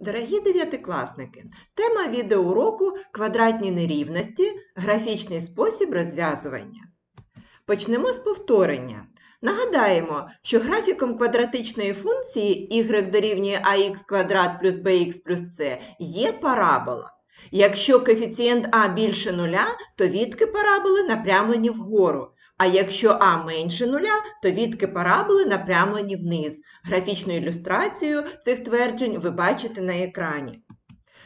Дорогі дев'ятикласники, тема відеоуроку квадратні нерівності, графічний спосіб розв'язування. Почнемо з повторення. Нагадаємо, що графіком квадратичної функції y дорівнює ax квадрат плюс bx плюс c є парабола. Якщо коефіцієнт а більше нуля, то відки параболи напрямлені вгору. А якщо а менше нуля, то відки параболи напрямлені вниз. Графічну ілюстрацію цих тверджень ви бачите на екрані.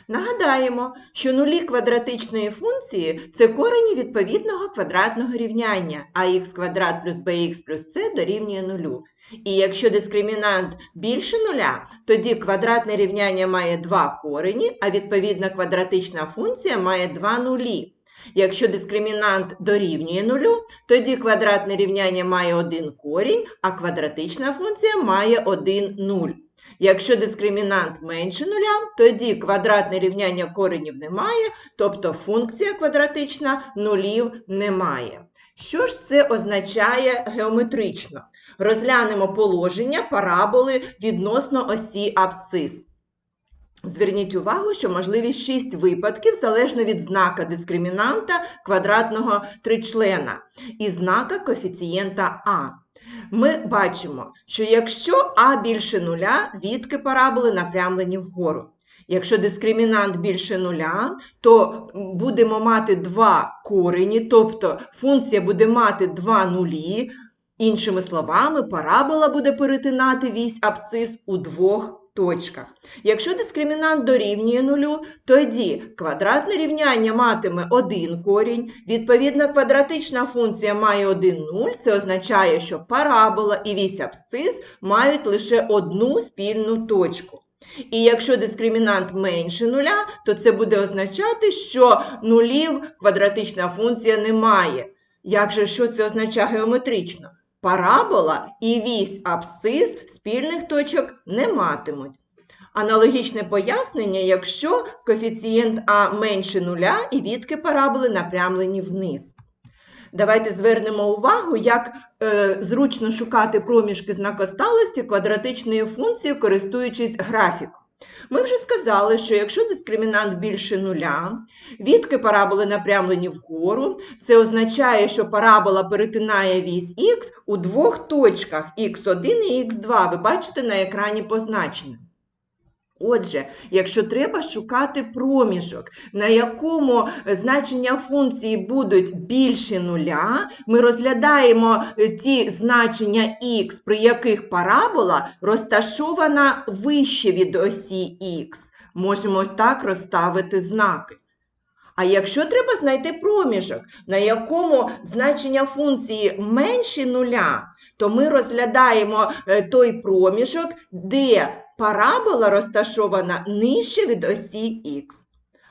Нагадаємо, що нулі квадратичної функції – це корені відповідного квадратного рівняння ax квадрат плюс bx плюс c дорівнює нулю. І якщо дискримінант більше нуля, тоді квадратне рівняння має два корені, а відповідна квадратична функція має два нулі. Якщо дискримінант дорівнює нулю, тоді квадратне рівняння має один корінь, а квадратична функція має один нуль. Якщо дискримінант менше нуля, тоді квадратне рівняння коренів немає, тобто функція квадратична нулів немає. Що ж це означає геометрично? Розглянемо положення параболи відносно осі абсцис. Зверніть увагу, що можливі 6 випадків залежно від знака дискримінанта квадратного тричлена і знака коефіцієнта А. Ми бачимо, що якщо А більше нуля, відки параболи напрямлені вгору. Якщо дискримінант більше нуля, то будемо мати два корені, тобто функція буде мати два нулі. Іншими словами, парабола буде перетинати вісь абсцис у двох точках. Якщо дискримінант дорівнює нулю, тоді квадратне рівняння матиме один корінь, відповідно квадратична функція має один нуль, це означає, що парабола і вісь абсцис мають лише одну спільну точку. І якщо дискримінант менше нуля, то це буде означати, що нулів квадратична функція не має. Як же що це означає геометрично? Парабола і вісь абсцис спільних точок не матимуть. Аналогічне пояснення, якщо коефіцієнт А менше нуля і відки параболи напрямлені вниз. Давайте звернемо увагу, як е, зручно шукати проміжки знакосталості квадратичної функції, користуючись графіком. Ми вже сказали, що якщо дискримінант більше нуля, відки параболи напрямлені вгору, це означає, що парабола перетинає вісь х у двох точках х1 і х2. Ви бачите на екрані позначено. Отже, якщо треба шукати проміжок, на якому значення функції будуть більше нуля, ми розглядаємо ті значення х, при яких парабола розташована вище від осі х. Можемо так розставити знаки. А якщо треба знайти проміжок, на якому значення функції менше нуля, то ми розглядаємо той проміжок, де парабола розташована нижче від осі х.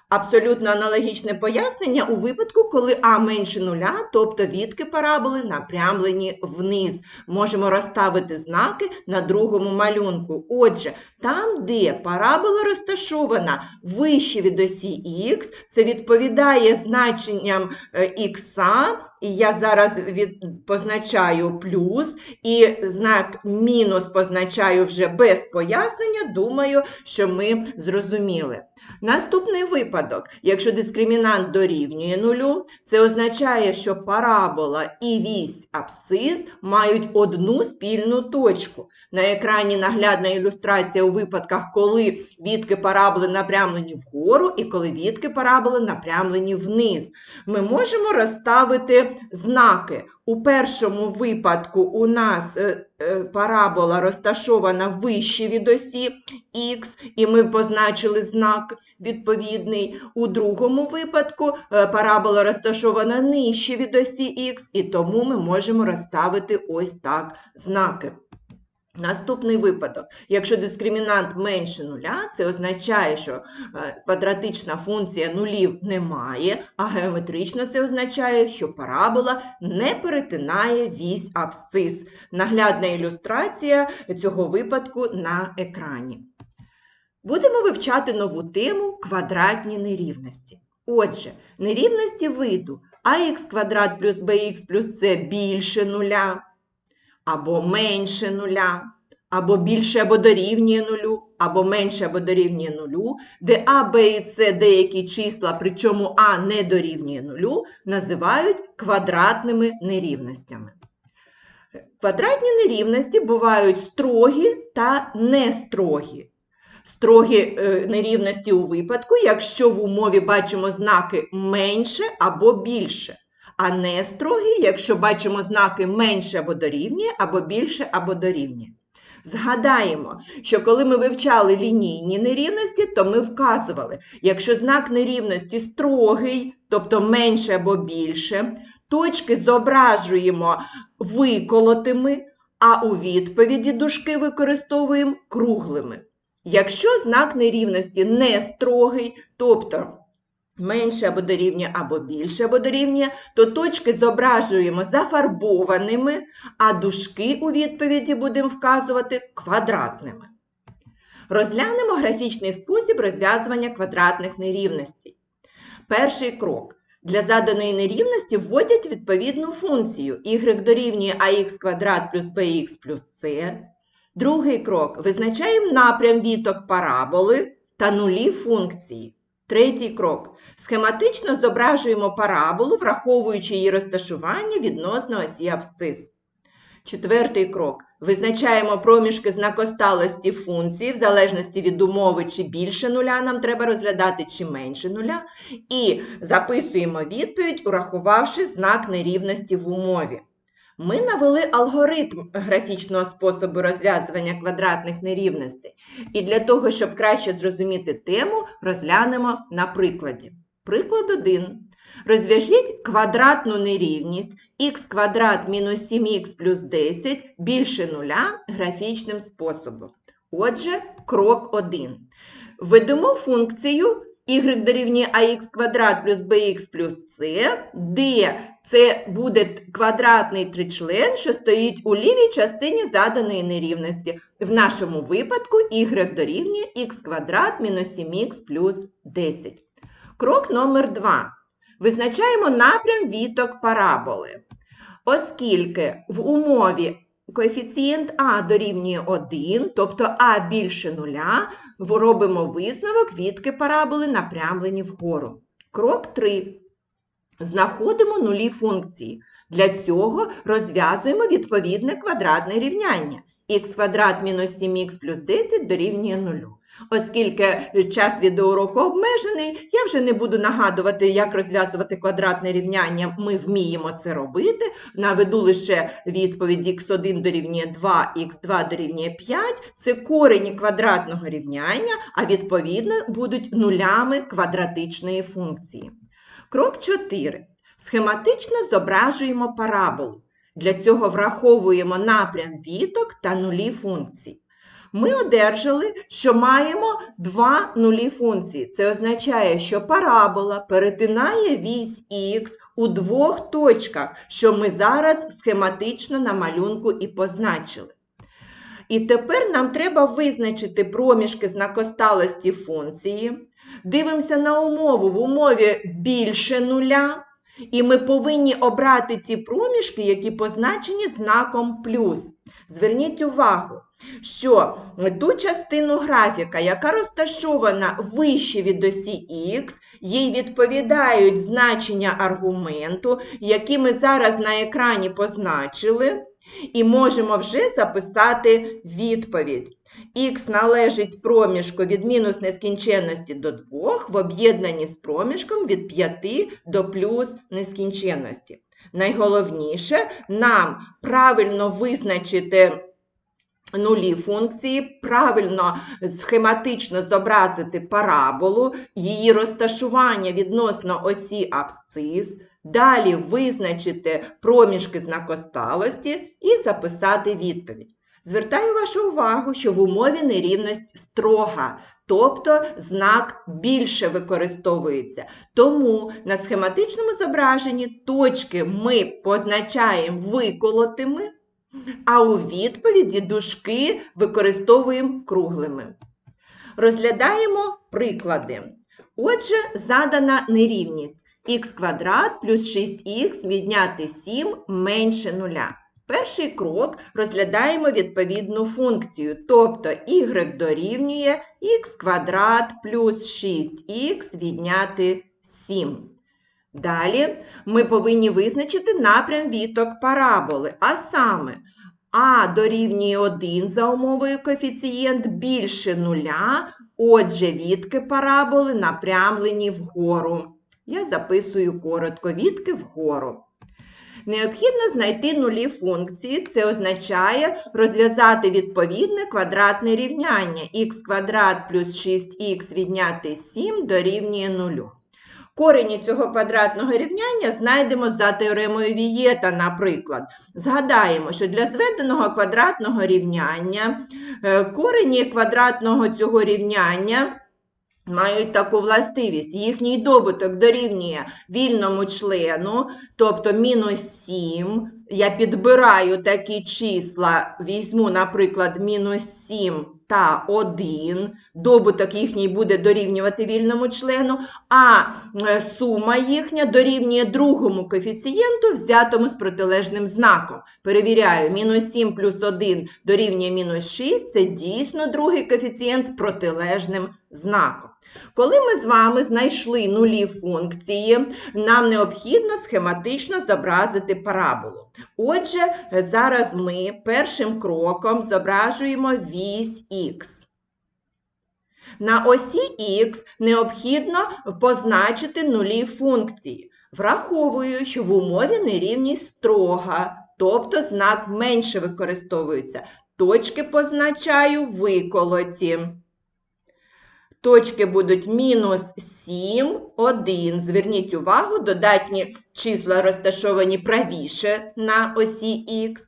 Абсолютно аналогічне пояснення у випадку, коли а менше нуля, тобто відки параболи напрямлені вниз. Можемо розставити знаки на другому малюнку. Отже, там, де парабола розташована вище від осі х, це відповідає значенням х, і я зараз від, позначаю плюс, і знак мінус позначаю вже без пояснення, думаю, що ми зрозуміли. Наступний випадок, якщо дискримінант дорівнює нулю, це означає, що парабола і вісь абсцис мають одну спільну точку. На екрані наглядна ілюстрація у випадках, коли відки параболи напрямлені вгору і коли відки параболи напрямлені вниз. Ми можемо розставити знаки. У першому випадку у нас парабола розташована вище від осі х, і ми позначили знак відповідний. У другому випадку парабола розташована нижче від осі х, і тому ми можемо розставити ось так знаки. Наступний випадок. Якщо дискримінант менше нуля, це означає, що квадратична функція нулів немає, а геометрично це означає, що парабола не перетинає вісь абсцис. Наглядна ілюстрація цього випадку на екрані. Будемо вивчати нову тему квадратні нерівності. Отже, нерівності виду ax квадрат плюс bx плюс c більше нуля або менше нуля, або більше або дорівнює нулю, або менше або дорівнює нулю, де А, Б і С деякі числа, причому А не дорівнює нулю, називають квадратними нерівностями. Квадратні нерівності бувають строгі та нестрогі. Строгі е, нерівності у випадку, якщо в умові бачимо знаки менше або більше, а не строгі, якщо бачимо знаки менше або дорівнює, або більше або дорівнює. Згадаємо, що коли ми вивчали лінійні нерівності, то ми вказували, якщо знак нерівності строгий, тобто менше або більше, точки зображуємо виколотими, а у відповіді дужки використовуємо круглими. Якщо знак нерівності не строгий, тобто менше або дорівнює, або більше або дорівнює, то точки зображуємо зафарбованими, а дужки у відповіді будемо вказувати квадратними. Розглянемо графічний спосіб розв'язування квадратних нерівностей. Перший крок. Для заданої нерівності вводять відповідну функцію y дорівнює ax квадрат плюс bx плюс c. Другий крок. Визначаємо напрям віток параболи та нулі функції. Третій крок. Схематично зображуємо параболу, враховуючи її розташування відносно осі абсцис. Четвертий крок. Визначаємо проміжки знакосталості функції, в залежності від умови, чи більше нуля нам треба розглядати, чи менше нуля. І записуємо відповідь, урахувавши знак нерівності в умові. Ми навели алгоритм графічного способу розв'язування квадратних нерівностей. І для того, щоб краще зрозуміти тему, розглянемо на прикладі. Приклад 1. Розв'яжіть квадратну нерівність х квадрат мінус 7х плюс 10 більше нуля графічним способом. Отже, крок 1. Введемо функцію y дорівнює ax квадрат плюс bx плюс c, де це буде квадратний тричлен, що стоїть у лівій частині заданої нерівності. В нашому випадку y дорівнює х квадрат мінус 7х плюс 10. Крок номер 2. Визначаємо напрям віток параболи. Оскільки в умові коефіцієнт А дорівнює 1, тобто А більше нуля, робимо висновок відки параболи напрямлені вгору. Крок 3. Знаходимо нулі функції. Для цього розв'язуємо відповідне квадратне рівняння. х квадрат мінус 7х плюс 10 дорівнює 0. Оскільки час відеоуроку обмежений, я вже не буду нагадувати, як розв'язувати квадратне рівняння, ми вміємо це робити. Наведу лише відповідь х1 дорівнює 2, х2 дорівнює 5. Це корені квадратного рівняння, а відповідно будуть нулями квадратичної функції. Крок 4. Схематично зображуємо параболу. Для цього враховуємо напрям віток та нулі функцій. Ми одержали, що маємо два нулі функції. Це означає, що парабола перетинає вісь х у двох точках, що ми зараз схематично на малюнку і позначили. І тепер нам треба визначити проміжки знакосталості функції. Дивимося на умову. В умові більше нуля. І ми повинні обрати ті проміжки, які позначені знаком плюс. Зверніть увагу, що ту частину графіка, яка розташована вище від осі Х, їй відповідають значення аргументу, які ми зараз на екрані позначили, і можемо вже записати відповідь. Х належить проміжку від мінус нескінченності до 2 в об'єднанні з проміжком від 5 до плюс нескінченності. Найголовніше нам правильно визначити нулі функції, правильно схематично зобразити параболу, її розташування відносно осі абсцис, далі визначити проміжки знакосталості і записати відповідь. Звертаю вашу увагу, що в умові нерівність строга, тобто знак більше використовується. Тому на схематичному зображенні точки ми позначаємо виколотими, а у відповіді дужки використовуємо круглими. Розглядаємо приклади. Отже, задана нерівність х квадрат плюс 6х відняти 7 менше нуля. Перший крок розглядаємо відповідну функцію, тобто y дорівнює х квадрат плюс 6х відняти 7. Далі ми повинні визначити напрям віток параболи, а саме а дорівнює 1 за умовою коефіцієнт більше нуля, отже, відки параболи напрямлені вгору. Я записую коротко відки вгору. Необхідно знайти нулі функції. Це означає розв'язати відповідне квадратне рівняння х квадрат плюс 6х відняти 7 дорівнює 0. Корені цього квадратного рівняння знайдемо за теоремою Вієта, наприклад. Згадаємо, що для зведеного квадратного рівняння е, корені квадратного цього рівняння мають таку властивість. Їхній добуток дорівнює вільному члену, тобто мінус 7. Я підбираю такі числа, візьму, наприклад, мінус 7 та 1. Добуток їхній буде дорівнювати вільному члену, а е, сума їхня дорівнює другому коефіцієнту, взятому з протилежним знаком. Перевіряю, мінус 7 плюс 1 дорівнює мінус 6 це дійсно другий коефіцієнт з протилежним знаком. Коли ми з вами знайшли нулі функції, нам необхідно схематично зобразити параболу. Отже, зараз ми першим кроком зображуємо вісь х. На осі х необхідно позначити нулі функції. Враховую, що в умові нерівність строга, тобто знак менше використовується. Точки позначаю виколоті. Точки будуть мінус 7, 1. Зверніть увагу, додатні числа розташовані правіше на осі Х.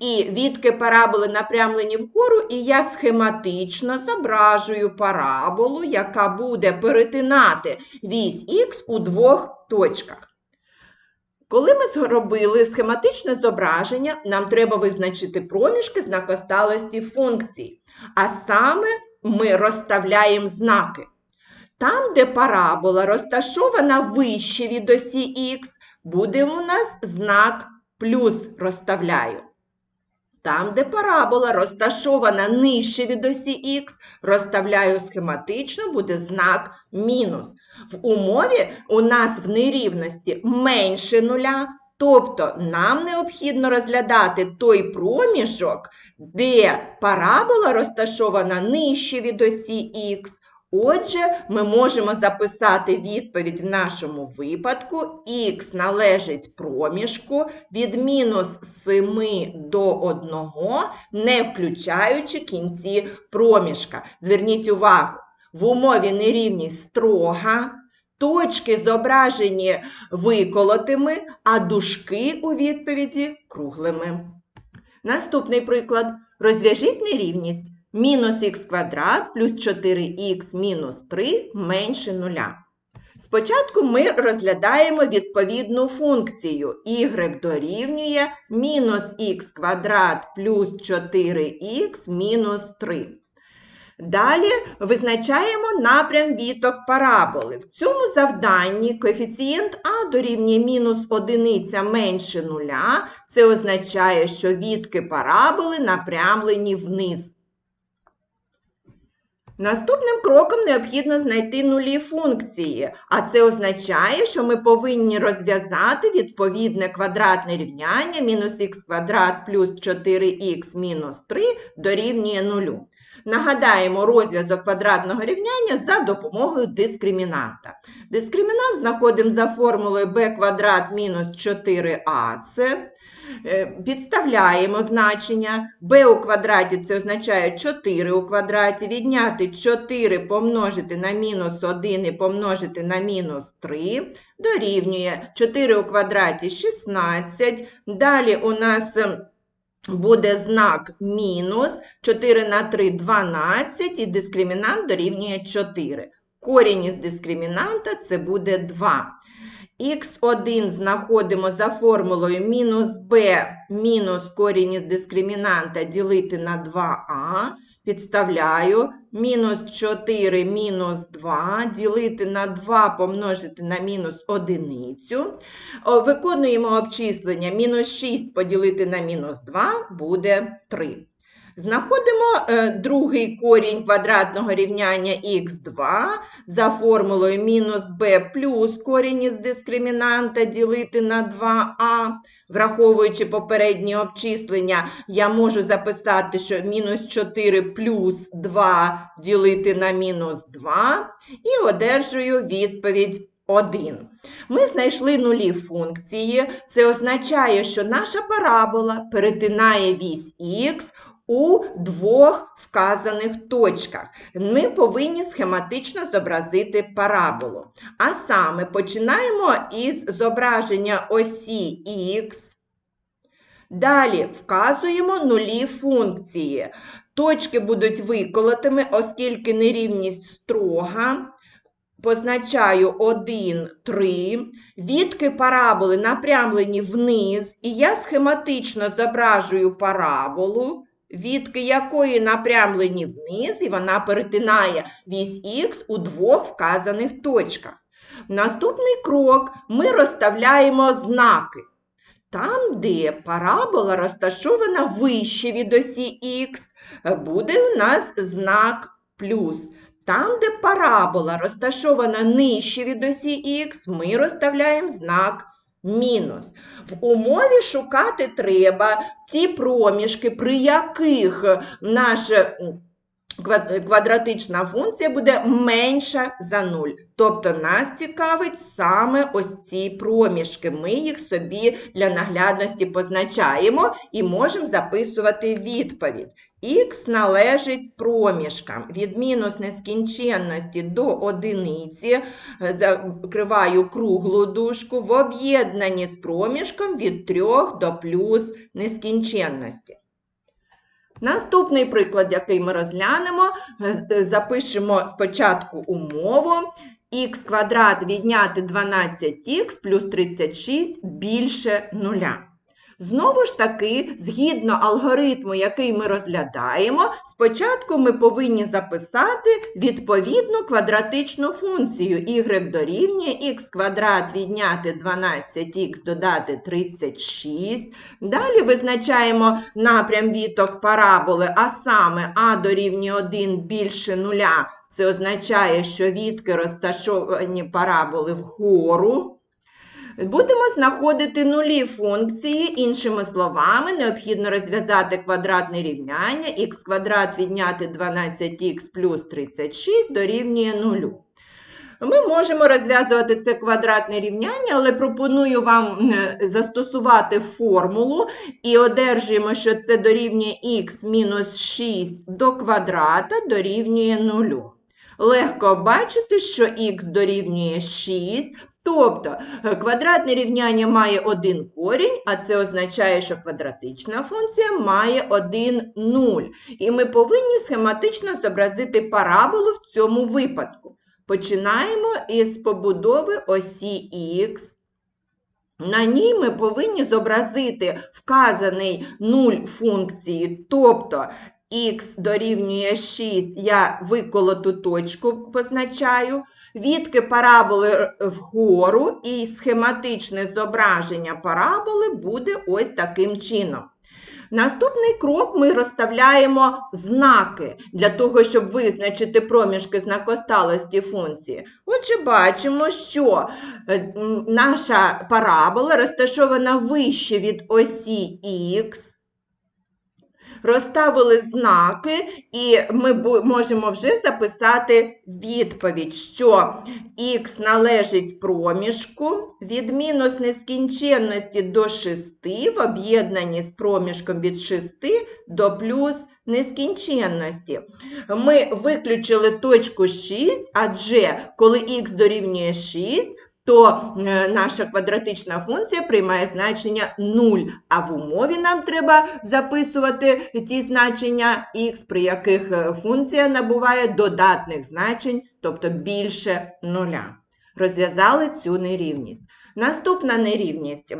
І відки параболи напрямлені вгору, і я схематично зображую параболу, яка буде перетинати вісь Х у двох точках. Коли ми зробили схематичне зображення, нам треба визначити проміжки знакосталості функції. А саме ми розставляємо знаки. Там, де парабола розташована вище від осі Х, буде у нас знак плюс розставляю. Там, де парабола розташована нижче від осі Х, розставляю схематично, буде знак мінус. В умові у нас в нерівності менше нуля, тобто нам необхідно розглядати той проміжок, де парабола розташована нижче від осі Х. Отже, ми можемо записати відповідь в нашому випадку. Х належить проміжку від мінус 7 до 1, не включаючи кінці проміжка. Зверніть увагу, в умові нерівність строга, точки зображені виколотими, а дужки у відповіді круглими. Наступний приклад. Розв'яжіть нерівність. Мінус х квадрат плюс 4х мінус 3 менше нуля. Спочатку ми розглядаємо відповідну функцію. y дорівнює мінус х квадрат плюс 4х мінус 3. Далі визначаємо напрям віток параболи. В цьому завданні коефіцієнт А дорівнює мінус одиниця менше нуля. Це означає, що відки параболи напрямлені вниз. Наступним кроком необхідно знайти нулі функції, а це означає, що ми повинні розв'язати відповідне квадратне рівняння мінус х квадрат плюс 4х мінус 3 дорівнює нулю. Нагадаємо розв'язок квадратного рівняння за допомогою дискримінанта. Дискримінант знаходимо за формулою b квадрат мінус 4ac. Е, підставляємо значення b у квадраті це означає 4 у квадраті, відняти 4 помножити на мінус 1 і помножити на мінус 3, дорівнює 4 у квадраті 16. Далі у нас ем, буде знак мінус 4 на 3 12 і дискримінант дорівнює 4. Корінь із дискримінанта це буде 2. Х1 знаходимо за формулою мінус b мінус корінь із дискримінанта ділити на 2а. Підставляю мінус 4 мінус 2, ділити на 2 помножити на мінус одиницю. Виконуємо обчислення. Мінус 6 поділити на мінус 2 буде 3. Знаходимо е, другий корінь квадратного рівняння х2 за формулою мінус b плюс корінь із дискримінанта ділити на 2а. Враховуючи попередні обчислення, я можу записати, що мінус 4 плюс 2 ділити на мінус 2 і одержую відповідь 1. Ми знайшли нулі функції. Це означає, що наша парабола перетинає вісь х у двох вказаних точках. Ми повинні схематично зобразити параболу. А саме починаємо із зображення осі х. Далі вказуємо нулі функції. Точки будуть виколотими, оскільки нерівність строга. Позначаю 1, 3. Відки параболи напрямлені вниз, і я схематично зображую параболу, відки якої напрямлені вниз, і вона перетинає вісь х у двох вказаних точках. Наступний крок ми розставляємо знаки. Там, де парабола розташована вище від осі х, буде у нас знак плюс. Там, де парабола розташована нижче від осі х, ми розставляємо знак мінус. В умові шукати треба ті проміжки, при яких квад- квадратична функція буде менша за 0. Тобто нас цікавить саме ось ці проміжки. Ми їх собі для наглядності позначаємо і можемо записувати відповідь. Х належить проміжкам від мінус нескінченності до одиниці, е, закриваю круглу дужку, в об'єднанні з проміжком від 3 до плюс нескінченності. Наступний приклад, який ми розглянемо, е, е, запишемо спочатку умову. х квадрат відняти 12х плюс 36 більше нуля. Знову ж таки, згідно алгоритму, який ми розглядаємо, спочатку ми повинні записати відповідну квадратичну функцію y дорівнює х квадрат відняти 12х додати 36. Далі визначаємо напрям віток параболи, а саме а дорівнює 1 більше нуля. Це означає, що відки розташовані параболи вгору. Будемо знаходити нулі функції, іншими словами, необхідно розв'язати квадратне рівняння х квадрат відняти 12х плюс 36 дорівнює 0. Ми можемо розв'язувати це квадратне рівняння, але пропоную вам застосувати формулу і одержуємо, що це дорівнює х мінус 6 до квадрата дорівнює 0. Легко бачити, що х дорівнює 6, Тобто е, квадратне рівняння має один корінь, а це означає, що квадратична функція має один нуль. І ми повинні схематично зобразити параболу в цьому випадку. Починаємо із побудови осі х. На ній ми повинні зобразити вказаний нуль функції, тобто х дорівнює 6, я виколоту точку позначаю. Відки параболи вгору і схематичне зображення параболи буде ось таким чином. Наступний крок ми розставляємо знаки для того, щоб визначити проміжки знакосталості функції. Отже, бачимо, що е, наша парабола розташована вище від осі х. Розставили знаки, і ми можемо вже записати відповідь, що х належить проміжку від мінус нескінченності до 6 в об'єднанні з проміжком від 6 до плюс нескінченності. Ми виключили точку 6, адже коли х дорівнює 6, то е, наша квадратична функція приймає значення 0, а в умові нам треба записувати ті значення х, при яких е, функція набуває додатних значень, тобто більше 0. Розв'язали цю нерівність. Наступна нерівність.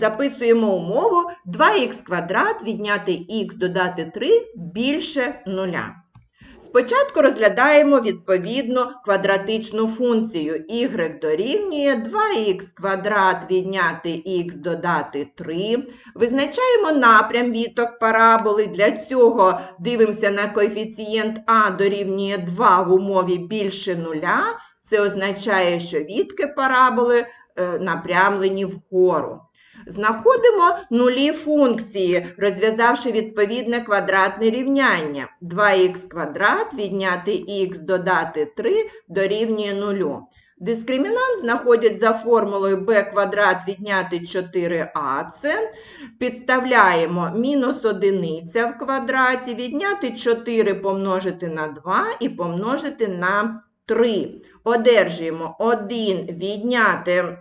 Записуємо умову 2х квадрат відняти х додати 3 більше 0. Спочатку розглядаємо відповідну квадратичну функцію y дорівнює 2х квадрат відняти х додати 3. Визначаємо напрям віток параболи. Для цього дивимося на коефіцієнт а дорівнює 2 в умові більше нуля. Це означає, що відки параболи е, напрямлені вгору. Знаходимо нулі функції, розв'язавши відповідне квадратне рівняння. 2х квадрат відняти х додати 3 дорівнює 0. Дискримінант знаходять за формулою b квадрат відняти 4ac. Підставляємо мінус одиниця в квадраті, відняти 4 помножити на 2 і помножити на 3. Одержуємо 1 відняти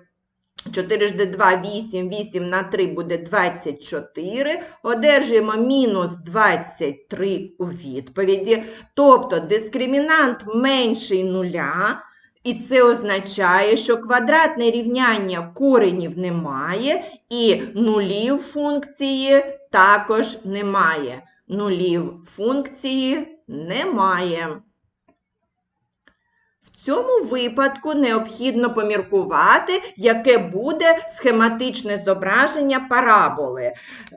4 жди 2, 8, 8 на 3 буде 24. Одержуємо мінус 23 у відповіді. Тобто дискримінант менший нуля. І це означає, що квадратне рівняння коренів немає, і нулів функції також немає. Нулів функції немає. Цьому випадку необхідно поміркувати, яке буде схематичне зображення параболи,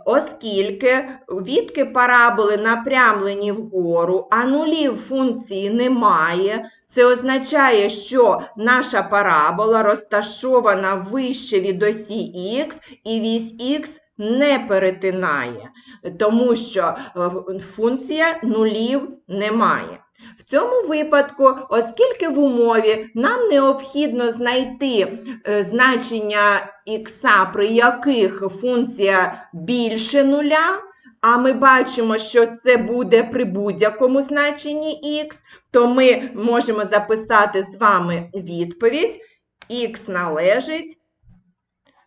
оскільки відки параболи напрямлені вгору, а нулів функції немає. Це означає, що наша парабола розташована вище від осі Х і вісь Х не перетинає, тому що е, функція нулів немає. В цьому випадку, оскільки в умові нам необхідно знайти е, значення х, при яких функція більше нуля, а ми бачимо, що це буде при будь-якому значенні х, то ми можемо записати з вами відповідь. х належить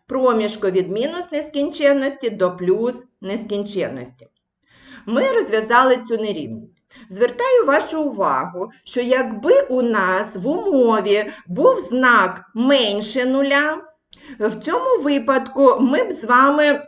проміжку від мінус нескінченності до плюс нескінченності. Ми розв'язали цю нерівність. Звертаю вашу увагу, що якби у нас в умові був знак менше нуля, в цьому випадку ми б з вами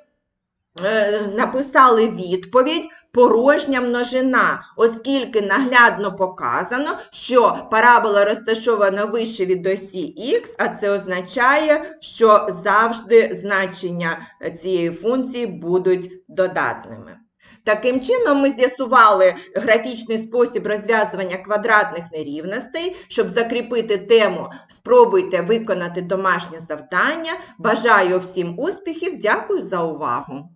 е, написали відповідь порожня множина, оскільки наглядно показано, що парабола розташована вище від осі х, а це означає, що завжди значення цієї функції будуть додатними. Таким чином, ми з'ясували графічний спосіб розв'язування квадратних нерівностей. Щоб закріпити тему, спробуйте виконати домашнє завдання. Бажаю всім успіхів, дякую за увагу!